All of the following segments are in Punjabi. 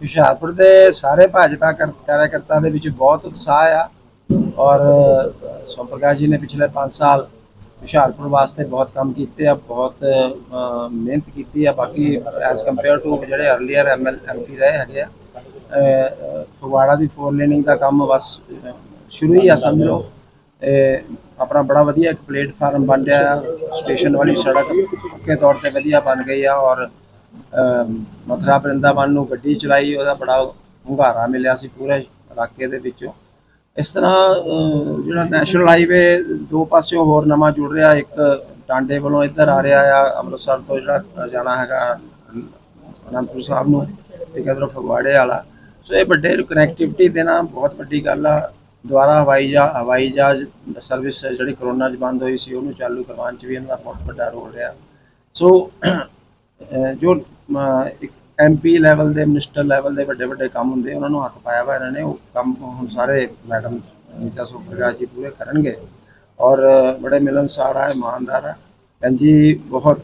ਹੁਸ਼ਿਆਰਪੁਰ ਦੇ ਸਾਰੇ ਭਾਜਪਾ ਕਰ- ਕਾਰਜਕਰਤਾ ਦੇ ਵਿੱਚ ਬਹੁਤ ਉਤਸ਼ਾਹ ਆ ਔਰ ਸੋਮ ਪ੍ਰਕਾਸ਼ ਜੀ ਨੇ ਪਿਛਲੇ 5 ਸਾਲ ਹੁਸ਼ਿਆਰਪੁਰ ਵਾਸਤੇ ਬਹੁਤ ਕੰਮ ਕੀਤੇ ਆ, ਬਹੁਤ ਮਿਹਨਤ ਕੀਤੀ ਆ, ਬਾਕੀ ਐਸ ਕੰਪੇਅਰ ਟੂ ਜਿਹੜੇ ਅਰਲੀਅਰ ਐਮਐਲ ਐਮਪੀ ਰਹੇ ਹੈਗੇ ਆ ਫਗਵਾੜਾ ਦੀ ਫੋਰ ਲੇਨਿੰਗ ਦਾ ਕੰਮ ਬਸ ਸ਼ੁਰੂ ਹੀ ਆ ਸਮਝ ਲਓ। ਇਹ ਆਪਣਾ ਬੜਾ ਵਧੀਆ ਇੱਕ ਪਲੇਟਫਾਰਮ ਬਣ ਰਿਹਾ ਆ ਸਟੇਸ਼ਨ ਵਾਲੀ ਸੜਕ ਪੱਕੇ ਤੌਰ ਤੇ ਵਧੀਆ ਬਣ ਗਈ ਆ ਔਰ ਮਥੁਰਾ ਬ੍ਰਿੰਦਾਵਨ ਨੂੰ ਗੱਡੀ ਚਲਾਈ, ਉਹਦਾ ਬੜਾ ਹੁੰਗਾਰਾ ਮਿਲਿਆ ਸੀ ਪੂਰੇ ਇਲਾਕੇ ਦੇ ਵਿੱਚੋਂ। ਇਸ ਤਰ੍ਹਾਂ ਜਿਹੜਾ ਨੈਸ਼ਨਲ ਹਾਈਵੇ ਦੋ ਪਾਸਿਓਂ ਹੋਰ ਨਵਾਂ ਜੁੜ ਰਿਹਾ, ਇੱਕ ਟਾਂਡੇ ਵੱਲੋਂ ਇੱਧਰ ਆ ਰਿਹਾ ਆ, ਅੰਮ੍ਰਿਤਸਰ ਤੋਂ ਜਿਹੜਾ ਜਾਣਾ ਹੈਗਾ ਅਨੰਦਪੁਰ ਸਾਹਿਬ ਨੂੰ ਇੱਕ ਇਧਰੋਂ ਫਗਵਾੜੇ ਵਾਲਾ। ਸੋ ਇਹ ਵੱਡੇ ਕਨੈਕਟੀਵਿਟੀ ਦੇਣਾ ਬਹੁਤ ਵੱਡੀ ਗੱਲ ਆ। ਦੁਆਰਾ ਹਵਾਈ ਜਹਾ ਹਵਾਈ ਜਹਾਜ਼ ਸਰਵਿਸ ਜਿਹੜੀ ਕਰੋਨਾ 'ਚ ਬੰਦ ਹੋਈ ਸੀ, ਉਹਨੂੰ ਚਾਲੂ ਕਰਵਾਉਣ 'ਚ ਵੀ ਇਹਨਾਂ ਦਾ ਬਹੁਤ ਵੱਡਾ ਰੋਲ ਰਿਹਾ। ਸੋ ਜੋ, ਅਹ ਇੱਕ ਐਮਪੀ ਲੈਵਲ ਦੇ ਮਿਨਿਸਟਰ ਲੈਵਲ ਦੇ ਵੱਡੇ ਵੱਡੇ ਕੰਮ ਹੁੰਦੇ ਉਹਨਾਂ ਨੂੰ ਹੱਥ ਪਾਇਆ ਵਾ ਇਹਨਾਂ ਨੇ, ਉਹ ਕੰਮ ਹੁਣ ਸਾਰੇ ਮੈਡਮ ਨੀਤਾ ਸੁਪਰਕਾਸ਼ ਜੀ ਪੂਰੇ ਕਰਨਗੇ। ਔਰ ਬੜੇ ਮਿਲਨਸਾਰ ਆ, ਇਮਾਨਦਾਰ ਆ। ਜੀ, ਬਹੁਤ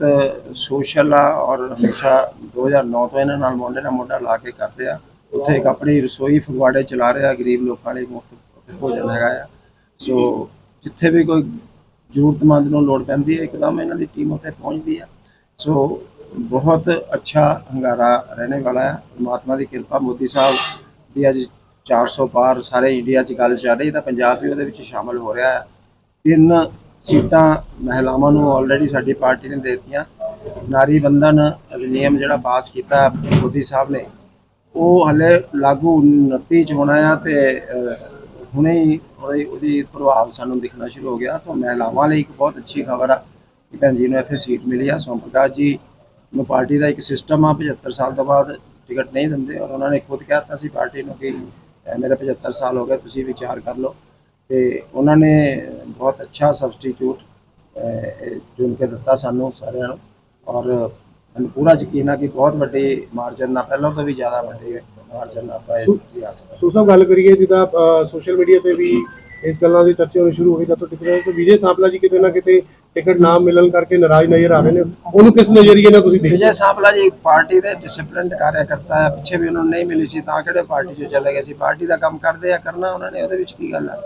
ਸੋਸ਼ਲ ਆ ਔਰ ਹਮੇਸ਼ਾ 2009 ਤੋਂ ਇਹਨਾਂ ਨਾਲ ਮੋਢੇ ਨਾਲ ਮੋਢਾ ਲਾ ਕੇ ਕਰਦੇ ਆ। ਉੱਥੇ ਇੱਕ ਆਪਣੀ ਰਸੋਈ ਫਗਵਾੜੇ ਚਲਾ ਰਿਹਾ, ਗਰੀਬ ਲੋਕਾਂ ਲਈ ਮੁਫਤ ਉੱਥੇ ਭੋਜਨ ਹੈਗਾ ਆ। ਸੋ ਜਿੱਥੇ ਵੀ ਕੋਈ ਜ਼ਰੂਰਤਮੰਦ ਨੂੰ ਲੋੜ ਪੈਂਦੀ ਹੈ, ਇੱਕਦਮ ਇਹਨਾਂ ਦੀ ਟੀਮ ਉੱਥੇ ਪਹੁੰਚਦੀ ਆ। ਸੋ ਬਹੁਤ ਅੱਛਾ ਹੰਗਾਰਾ ਰਹਿਣੇ ਵਾਲਾ ਹੈ। ਪਰਮਾਤਮਾ ਦੀ ਕਿਰਪਾ, ਮੋਦੀ ਸਾਹਿਬ ਦੀ ਅੱਜ 400 ਪਾਰ ਸਾਰੇ ਇੰਡੀਆ 'ਚ ਗੱਲ ਚੱਲ ਰਹੀ ਤਾਂ ਪੰਜਾਬ ਵੀ ਉਹਦੇ ਵਿੱਚ ਸ਼ਾਮਲ ਹੋ ਰਿਹਾ ਹੈ। ਤਿੰਨ ਸੀਟਾਂ ਮਹਿਲਾਵਾਂ ਨੂੰ ਆਲਰੇਡੀ ਸਾਡੀ ਪਾਰਟੀ ਨੇ ਦੇ ਦਿੱਤੀਆਂ। ਨਾਰੀ ਬੰਧਨ ਅਧਿਨਿਯਮ ਜਿਹੜਾ ਪਾਸ ਕੀਤਾ ਮੋਦੀ ਸਾਹਿਬ ਨੇ, ਉਹ ਹਲੇ ਲਾਗੂ 29 ਚ ਹੋਣਾ ਆ ਤੇ ਹੁਣੇ ਹੀ ਉਹਦੀ ਉਹਦੀ ਪ੍ਰਭਾਵ ਸਾਨੂੰ ਦਿਖਣਾ ਸ਼ੁਰੂ ਹੋ ਗਿਆ। ਤਾਂ ਮਹਿਲਾਵਾਂ ਲਈ ਇੱਕ ਬਹੁਤ ਅੱਛੀ ਖਬਰ ਆ ਕਿ ਭੈਣ ਜੀ ਨੂੰ ਇੱਥੇ ਸੀਟ ਮਿਲੀ ਆ। ਸੋਮ ਪ੍ਰਕਾਸ਼ ਜੀ ਨੂੰ ਪਾਰਟੀ ਦਾ ਇੱਕ ਸਿਸਟਮ ਆ 75 ਸਾਲ ਤੋਂ ਬਾਅਦ ਟਿਕਟ ਨਹੀਂ ਦਿੰਦੇ ਔਰ ਉਹਨਾਂ ਨੇ ਖੁਦ ਕਹਿ ਦਿੱਤਾ ਸੀ ਪਾਰਟੀ ਨੂੰ ਕਿ ਮੇਰੇ 75 ਸਾਲ ਹੋ ਗਏ ਤੁਸੀਂ ਵਿਚਾਰ ਕਰ ਲਓ। ਤੇ ਉਹਨਾਂ ਨੇ ਬਹੁਤ ਅੱਛਾ ਸਬਸਟੀਟਿਊਟ ਚੁਣ ਕੇ ਦਿੱਤਾ ਸਾਨੂੰ ਸਾਰਿਆਂ ਨੂੰ ਔਰ ਮੈਨੂੰ ਪੂਰਾ ਯਕੀਨ ਆ ਕਿ ਬਹੁਤ ਵੱਡੀ ਮਾਰਜਨ ਨਾਲ ਪਹਿਲਾਂ ਤੋਂ ਵੀ ਜ਼ਿਆਦਾ ਵੱਡੀ ਮਾਰਜਨ ਨਾਲ ਆਪਾਂ ਸੋ- ਇਹ ਆ ਸਕਦੇ ਸੋ ਸਾਹਿਬ ਗੱਲ ਕਰੀਏ ਜਿੱਦਾਂ ਸੋਸ਼ਲ ਮੀਡੀਆ ਤੇ ਵੀ ਇਸ ਗੱਲਾਂ ਦੀ ਚਰਚਾ ਹੋਣੀ ਸ਼ੁਰੂ ਹੋ ਗਈ ਜਦੋਂ ਟਿਕਟ ਤੇ ਵਿਜੇ ਸਾਂਪਲਾ ਜੀ ਕਿਤੇ ਨਾ ਕਿਤੇ ਟਿਕਟ ਨਾ ਮਿਲਣ ਕਰਕੇ ਨਾਰਾਜ਼ ਨਜ਼ਰ ਆ ਰਹੇ ਨੇ। ਉਹਨੂੰ ਕਿਸ ਨਜ਼ਰੀਏ ਨਾਲ ਤੁਸੀਂ ਦੇਖਦੇ ਵਿਜੇ ਸਾਂਪਲਾ ਜੀ ਪਾਰਟੀ ਦੇ ਡਿਸਪਲਿਨਡ ਕਾਰਜਕਰਤਾ ਹੈ ਪਿੱਛੇ ਵੀ ਉਹਨਾਂ ਨੂੰ ਨਹੀਂ ਮਿਲੀ ਸੀ ਤਾਂ ਕਿਹੜੇ ਪਾਰਟੀ 'ਚ ਚਲੇ ਗਏ ਸੀ? ਪਾਰਟੀ ਦਾ ਕੰਮ ਕਰਦੇ ਆ ਕਰਨਾ ਉਹਨਾਂ ਨੇ ਉਹਦੇ ਵਿੱਚ ਕੀ ਗੱਲ ਹੈ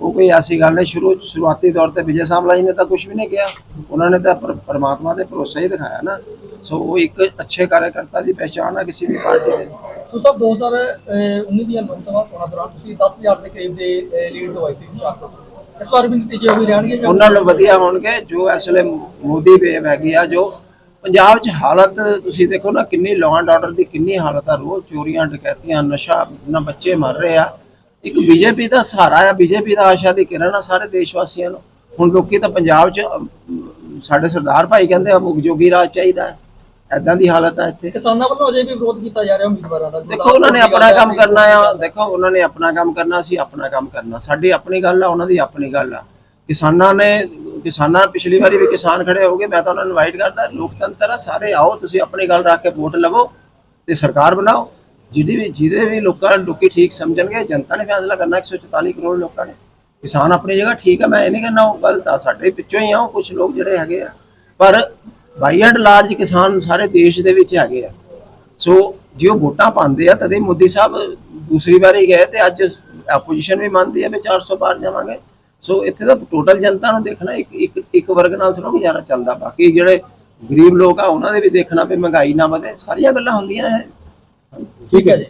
ਉਹ ਕੋਈ ਐਸੀ ਗੱਲ ਨਹੀਂ ਸ਼ੁਰੂ ਸ਼ੁਰੂਆਤੀ ਤੌਰ ਤੇ ਵਿਜੇ ਸਾਂਪਲਾ ਜੀ ਨੇ ਤਾਂ ਕੁਝ ਵੀ ਨਹੀਂ ਕਿਹਾ। ਉਹਨਾਂ ਨੇ ਤਾਂ ਪਰ- ਪਰਮਾਤਮਾ ਦੇ ਭਰੋਸਾ ਹੀ ਦਿਖਾਇਆ ਨਾ। ਸੋ ਉਹ ਇੱਕ ਅੱਛੇ ਕਾਰਜਕਰਤਾ ਦੀ ਪਛਾਣ ਆ ਕਿਸੇ ਵੀ ਪਾਰਟੀ ਦੇ। ਸੋ ਸਭ 2019 ਦੀਆਂ ਲੋਕ ਸਭਾ ਚੋਣਾਂ ਦੌਰਾਨ ਤੁਸੀਂ 10000 ਦੇ ਕਰੀਬ ਦੇ ਲੀਡ ਦਵਾਈ ਸੀ ਹੁਸ਼ਿਆਰਪੁਰ ਤੋਂ। ਇਸ ਵਾਰ ਵੀ ਨਤੀਜੇ ਉਹੀ ਰਹਿਣਗੇ ਜਾਂ ਉਹਨਾਂ ਨੂੰ ਵਧੀਆ ਹੋਣਗੇ, ਜੋ ਇਸ ਵੇਲੇ ਮੋਦੀ ਵੇਵ ਹੈਗੀ ਆ, ਜੋ ਪੰਜਾਬ 'ਚ ਹਾਲਤ, ਤੁਸੀਂ ਦੇਖੋ ਨਾ ਕਿੰਨੀ ਲਾਅ ਐਂਡ ਆਰਡਰ ਦੀ ਕਿੰਨੀ ਹਾਲਤ ਆ, ਰੋਜ਼ ਚੋਰੀਆਂ, ਡਕੈਤੀਆਂ, ਨਸ਼ਾ ਨਾ ਬੱਚੇ ਮਰ ਰਹੇ ਆ। ਇੱਕ ਬੀਜੇਪੀ ਦਾ ਸਹਾਰਾ ਆ, ਬੀਜੇਪੀ ਦਾ ਆਸ਼ਾ ਦੀ ਕਿਰਨ ਆ ਸਾਰੇ ਦੇਸ਼ ਵਾਸੀਆਂ ਨੂੰ। ਹੁਣ ਲੋਕੀ ਤਾਂ ਪੰਜਾਬ 'ਚ ਸਾਡੇ ਸਰਦਾਰ ਭਾਈ ਕਹਿੰਦੇ ਆ, ਮੁੱਖ ਜੋਗੀ ਰਾਜ ਚਾਹੀਦਾ ਹੈ। ਐਦਾਂ ਦੀ ਹਾਲਤ ਆ ਇੱਥੇ। ਕਿਸਾਨਾਂ ਵੱਲੋਂ ਅਜੇ ਵੀ ਵਿਰੋਧ ਕੀਤਾ ਜਾ ਰਿਹਾ ਉਮੀਦਵਾਰਾਂ ਦਾ ਦੇਖੋ ਉਹਨਾਂ ਨੇ ਆਪਣਾ ਕੰਮ ਕਰਨਾ ਆ ਦੇਖੋ ਉਹਨਾਂ ਨੇ ਆਪਣਾ ਕੰਮ ਕਰਨਾ ਸੀ ਆਪਣਾ ਕੰਮ ਕਰਨਾ। ਸਾਡੀ ਆਪਣੀ ਗੱਲ ਆ ਉਹਨਾਂ ਦੀ ਆਪਣੀ ਗੱਲ ਆ। ਕਿਸਾਨਾਂ ਨੇ ਕਿਸਾਨਾਂ ਪਿਛਲੀ ਵਾਰੀ ਵੀ ਕਿਸਾਨ ਖੜੇ ਹੋ ਗਏ ਮੈਂ ਤਾਂ ਉਹਨਾਂ ਨੂੰ ਇਨਵਾਈਟ ਕਰਦਾ ਲੋਕਤੰਤਰ ਆ ਸਾਰੇ ਆਓ ਤੁਸੀਂ ਆਪਣੀ ਗੱਲ ਰੱਖ ਕੇ ਵੋਟ ਲਵੋ ਤੇ ਸਰਕਾਰ ਬਣਾਓ। ਜਿਹਦੀ ਵੀ ਜਿਹਦੇ ਵੀ ਲੋਕਾਂ ਲੋਕੀ ਠੀਕ ਸਮਝਣਗੇ ਜਨਤਾ ਨੇ ਫੈਸਲਾ ਕਰਨਾ 144 ਕਰੋੜ ਲੋਕਾਂ ਨੇ। ਕਿਸਾਨ ਆਪਣੀ ਜਗ੍ਹਾ ਠੀਕ ਆ ਮੈਂ ਇਹ ਨਹੀਂ ਕਹਿੰਦਾ ਉਹ ਗਲਤ ਆ ਸਾਡੇ ਪਿੱਛੋਂ ਹੀ ਆ ਉਹ ਕੁਝ ਲੋਕ ਜਿਹੜੇ ਹੈਗੇ ਆ। ਪਰ ਬਾਈ ਐਂਡ ਲਾਰਜ ਕਿਸਾਨ ਸਾਰੇ ਦੇਸ਼ ਦੇ ਵਿੱਚ ਹੈਗੇ ਆ। ਸੋ ਜੇ ਉਹ ਵੋਟਾਂ ਪਾਉਂਦੇ ਆ ਤਦੇ ਮੋਦੀ ਸਾਹਿਬ ਦੂਸਰੀ ਵਾਰੀ ਗਏ ਤੇ ਅੱਜ ਆਪੋਜੀਸ਼ਨ ਵੀ ਮੰਨਦੀ ਹੈ ਵੀ 400 ਪਾਰ ਜਾਵਾਂਗੇ। ਸੋ ਇੱਥੇ ਤਾਂ ਟੋਟਲ ਜਨਤਾ ਨੂੰ ਦੇਖਣਾ ਇੱਕ ਇੱਕ ਇੱਕ ਵਰਗ ਨਾਲ ਥੋੜਾ ਗੁਜ਼ਾਰਾ ਚੱਲਦਾ। ਬਾਕੀ ਜਿਹੜੇ ਗਰੀਬ ਲੋਕ ਆ ਉਹਨਾਂ ਦੇ ਵੀ ਦੇਖਣਾ ਵੀ ਮਹਿੰਗਾਈ ਨਾ ਵਧੇ। ਸਾਰੀਆਂ ਗੱਲਾਂ ਹੁੰਦੀਆਂ ਹੈ ਠੀਕ ਹੈ ਜੀ।